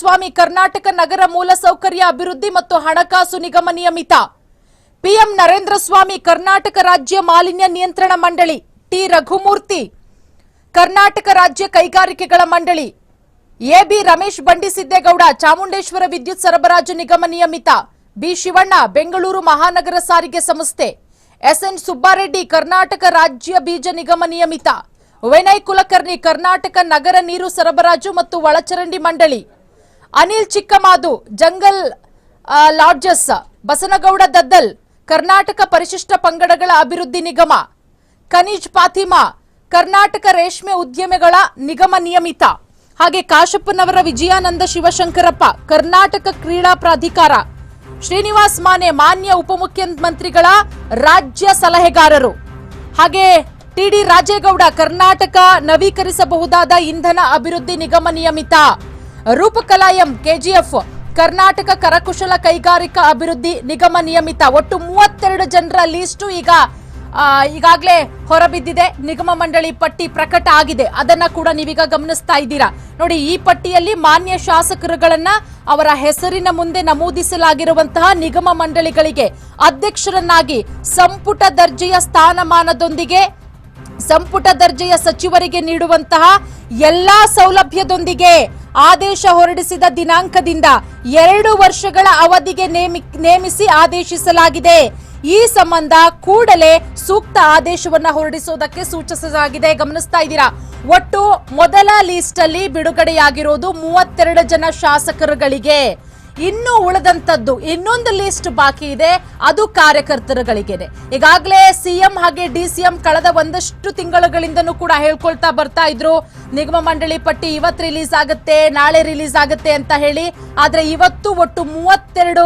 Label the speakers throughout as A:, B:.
A: ಸ್ವಾಮಿ ಕರ್ನಾಟಕ ನಗರ ಮೂಲಸೌಕರ್ಯ ಅಭಿವೃದ್ಧಿ ಮತ್ತು ಹಣಕಾಸು ನಿಗಮ ನಿಯಮಿತ. ಪಿಎಂ ನರೇಂದ್ರ ಸ್ವಾಮಿ ಕರ್ನಾಟಕ ರಾಜ್ಯ ಮಾಲಿನ್ಯ ನಿಯಂತ್ರಣ ಮಂಡಳಿ, ಟಿ ರಘುಮೂರ್ತಿ. ಕರ್ನಾಟಕ ರಾಜ್ಯ ಕೈಗಾರಿಕೆಗಳ ಮಂಡಳಿ ಎಬಿ ರಮೇಶ್ ಬಂಡಿಸಿದ್ದೇಗೌಡ, ಚಾಮುಂಡೇಶ್ವರ ವಿದ್ಯುತ್ ಸರಬರಾಜು ನಿಗಮ ನಿಯಮಿತ. ಬಿ ಶಿವಣ್ಣ, ಬೆಂಗಳೂರು ಮಹಾನಗರ ಸಾರಿಗೆ ಸಂಸ್ಥೆ. ಎಸ್ಎನ್ ಸುಬ್ಬಾರೆಡ್ಡಿ, ಕರ್ನಾಟಕ ರಾಜ್ಯ ಬೀಜ ನಿಗಮ ನಿಯಮಿತ. ವಿನಯ್ ಕುಲಕರ್ಣಿ, ಕರ್ನಾಟಕ ನಗರ ನೀರು ಸರಬರಾಜು ಮತ್ತು ಒಳಚರಂಡಿ ಮಂಡಳಿ. ಅನಿಲ್ ಚಿಕ್ಕಮಾದು, ಜಂಗಲ್ ಲಾಡ್ಜಸ್, ಬಸನಗೌಡ ದದ್ದಲ್, ಕರ್ನಾಟಕ ಪರಿಶಿಷ್ಟ ಪಂಗಡಗಳ ಅಭಿವೃದ್ಧಿ ನಿಗಮ, ಖನಿಜ್ ಫಾತಿಮಾ ಕರ್ನಾಟಕ ರೇಷ್ಮೆ ಉದ್ಯಮಿಗಳ ನಿಗಮ ನಿಯಮಿತ. ಹಾಗೆ ಕಾಶಪ್ಪನವರ ವಿಜಯಾನಂದ ಶಿವಶಂಕರಪ್ಪ, ಕರ್ನಾಟಕ ಕ್ರೀಡಾ ಪ್ರಾಧಿಕಾರ. ಶ್ರೀನಿವಾಸ್ ಮಾನೆ, ಮಾನ್ಯ ಉಪಮುಖ್ಯಮಂತ್ರಿಗಳ ರಾಜ್ಯ ಸಲಹೆಗಾರರು. ಹಾಗೆ ಟಿಡಿ ರಾಜೇಗೌಡ, ಕರ್ನಾಟಕ ನವೀಕರಿಸಬಹುದಾದ ಇಂಧನ ಅಭಿವೃದ್ಧಿ ನಿಗಮ ನಿಯಮಿತ. ರೂಪಕಲಾಯಂ, ಕೆಜಿಎಫ್, ಕರ್ನಾಟಕ ಕರಕುಶಲ ಕೈಗಾರಿಕಾ ಅಭಿವೃದ್ಧಿ ನಿಗಮ ನಿಯಮಿತ ಒಟ್ಟು ಮೂವತ್ತೆರಡು ಜನರ ಲೀಸ್ಟು ಈಗ ಈಗಾಗಲೇ ಹೊರಬಿದ್ದಿದೆ. ನಿಗಮ ಮಂಡಳಿ ಪಟ್ಟಿ ಪ್ರಕಟ ಆಗಿದೆ. ಅದನ್ನ ಕೂಡ ನೀವೀಗ ಗಮನಿಸ್ತಾ ಇದ್ದೀರಾ? ನೋಡಿ, ಈ ಪಟ್ಟಿಯಲ್ಲಿ ಮಾನ್ಯ ಶಾಸಕರುಗಳನ್ನ ಅವರ ಹೆಸರಿನ ಮುಂದೆ ನಮೂದಿಸಲಾಗಿರುವಂತಹ ನಿಗಮ ಮಂಡಳಿಗಳಿಗೆ ಅಧ್ಯಕ್ಷರನ್ನಾಗಿ ಸಂಪುಟ ದರ್ಜೆಯ ಸ್ಥಾನಮಾನದೊಂದಿಗೆ, ಸಂಪುಟ ದರ್ಜೆಯ ಸಚಿವರಿಗೆ ನೀಡುವಂತಹ ಎಲ್ಲಾ ಸೌಲಭ್ಯದೊಂದಿಗೆ ಆದೇಶ ಹೊರಡಿಸಿದ ದಿನಾಂಕದಿಂದ ಎರಡು ವರ್ಷಗಳ ಅವಧಿಗೆ ನೇಮಿ- ನೇಮಿಸಿ ಆದೇಶಿಸಲಾಗಿದೆ. ಈ ಸಂಬಂಧ ಕೂಡಲೇ ಸೂಕ್ತ ಆದೇಶವನ್ನ ಹೊರಡಿಸುವುದಕ್ಕೆ ಸೂಚಿಸಲಾಗಿದೆ. ಗಮನಿಸ್ತಾ ಇದ್ದೀರಾ? ಒಟ್ಟು ಮೊದಲ ಲಿಸ್ಟ್ ಅಲ್ಲಿ ಬಿಡುಗಡೆಯಾಗಿರೋದು ಮೂವತ್ತೆರಡು ಜನ ಶಾಸಕರುಗಳಿಗೆ. ಇನ್ನು ಉಳಿದಂತದ್ದು ಇನ್ನೊಂದು ಲಿಸ್ಟ್ ಬಾಕಿ ಇದೆ. ಅದು ಕಾರ್ಯಕರ್ತರುಗಳಿಗೇನೆ. ಈಗಾಗಲೇ ಸಿಎಂ ಹಾಗೆ ಡಿಸಿಎಂ ಕಳೆದ ಒಂದಷ್ಟು ತಿಂಗಳುಗಳಿಂದನೂ ಕೂಡ ಹೇಳ್ಕೊಳ್ತಾ ಬರ್ತಾ ಇದ್ರು. ನಿಗಮ ಮಂಡಳಿ ಪಟ್ಟಿ ಇವತ್ತು ರಿಲೀಸ್ ಆಗುತ್ತೆ, ನಾಳೆ ರಿಲೀಸ್ ಆಗುತ್ತೆ ಅಂತ ಹೇಳಿ. ಆದ್ರೆ ಇವತ್ತು ಒಟ್ಟು ಮೂವತ್ತೆರಡು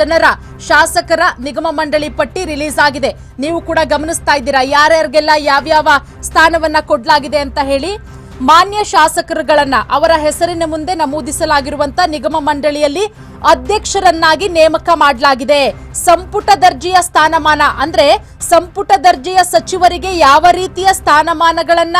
A: ಜನರ ಶಾಸಕರ ನಿಗಮ ಮಂಡಳಿ ಪಟ್ಟಿ ರಿಲೀಸ್ ಆಗಿದೆ. ನೀವು ಕೂಡ ಗಮನಿಸ್ತಾ ಇದ್ದೀರಾ? ಯಾರ್ಯಾರಿಗೆಲ್ಲ ಯಾವ್ಯಾವ ಸ್ಥಾನವನ್ನ ಕೊಡ್ಲಾಗಿದೆ ಅಂತ ಹೇಳಿ. ಮಾನ್ಯ ಶಾಸಕರುಗಳನ್ನ ಅವರ ಹೆಸರಿನ ಮುಂದೆ ನಮೂದಿಸಲಾಗಿರುವಂತ ನಿಗಮ ಮಂಡಳಿಯಲ್ಲಿ ಅಧ್ಯಕ್ಷರನ್ನಾಗಿ ನೇಮಕ ಮಾಡಲಾಗಿದೆ. ಸಂಪುಟ ದರ್ಜೆಯ ಸ್ಥಾನಮಾನ ಅಂದ್ರೆ ಸಂಪುಟ ದರ್ಜೆಯ ಸಚಿವರಿಗೆ ಯಾವ ರೀತಿಯ ಸ್ಥಾನಮಾನಗಳನ್ನ,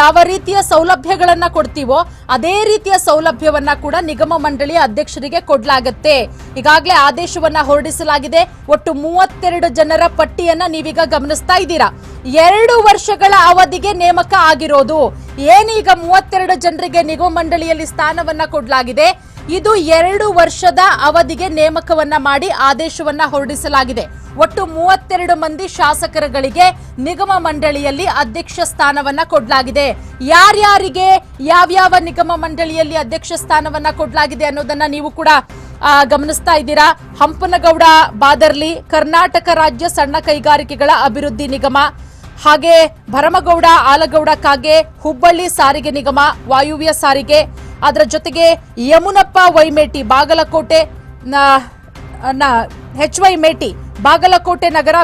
A: ಯಾವ ರೀತಿಯ ಸೌಲಭ್ಯಗಳನ್ನ ಕೊಡ್ತೀವೋ ಅದೇ ರೀತಿಯ ಸೌಲಭ್ಯವನ್ನ ಕೂಡ ನಿಗಮ ಮಂಡಳಿಯ ಅಧ್ಯಕ್ಷರಿಗೆ ಕೊಡಲಾಗತ್ತೆ. ಈಗಾಗಲೇ ಆದೇಶವನ್ನ ಹೊರಡಿಸಲಾಗಿದೆ. ಒಟ್ಟು ಮೂವತ್ತೆರಡು ಜನರ ಪಟ್ಟಿಯನ್ನ ನೀವೀಗ ಗಮನಿಸ್ತಾ ಇದ್ದೀರಾ. ಎರಡು ವರ್ಷಗಳ ಅವಧಿಗೆ ನೇಮಕ ಆಗಿರೋದು. ಏನೀಗ ಮೂವತ್ತೆರಡು ಜನರಿಗೆ ನಿಗಮ ಮಂಡಳಿಯಲ್ಲಿ ಸ್ಥಾನವನ್ನ ಕೊಡಲಾಗಿದೆ. ಇದು ಎರಡು ವರ್ಷದ ಅವಧಿಗೆ ನೇಮಕವನ್ನ ಮಾಡಿ ಆದೇಶವನ್ನ ಹೊರಡಿಸಲಾಗಿದೆ. ಒಟ್ಟು ಮೂವತ್ತೆರಡು ಮಂದಿ ಶಾಸಕರುಗಳಿಗೆ ನಿಗಮ ಮಂಡಳಿಯಲ್ಲಿ ಅಧ್ಯಕ್ಷ ಸ್ಥಾನವನ್ನ ಕೊಡಲಾಗಿದೆ. ಯಾರ್ಯಾರಿಗೆ, ಯಾವ್ಯಾವ ನಿಗಮ ಮಂಡಳಿಯಲ್ಲಿ ಅಧ್ಯಕ್ಷ ಸ್ಥಾನವನ್ನ ಕೊಡಲಾಗಿದೆ ಅನ್ನೋದನ್ನ ನೀವು ಕೂಡ ಗಮನಿಸ್ತಾ ಇದ್ದೀರಾ? ಹಂಪನಗೌಡ, ಬಾದರ್ಲಿ, ಕರ್ನಾಟಕ ರಾಜ್ಯ ಸಣ್ಣ ಕೈಗಾರಿಕೆಗಳ ಅಭಿವೃದ್ಧಿ ನಿಗಮ, ಹಾಗೆ ಭರಮಗೌಡ, ಆಲಗೌಡ, ಕಾಗೆ, ಹುಬ್ಬಳ್ಳಿ ಸಾರಿಗೆ ನಿಗಮ, ವಾಯುವ್ಯ ಸಾರಿಗೆ, ಅದರ ಜೊತೆಗೆ ಯಮುನಪ್ಪ ವೈಮೇಟಿ, ಬಾಗಲಕೋಟೆ ಹೆಚ್ ವೈ ಮೇಟಿ, ಬಾಗಲಕೋಟೆ ನಗರ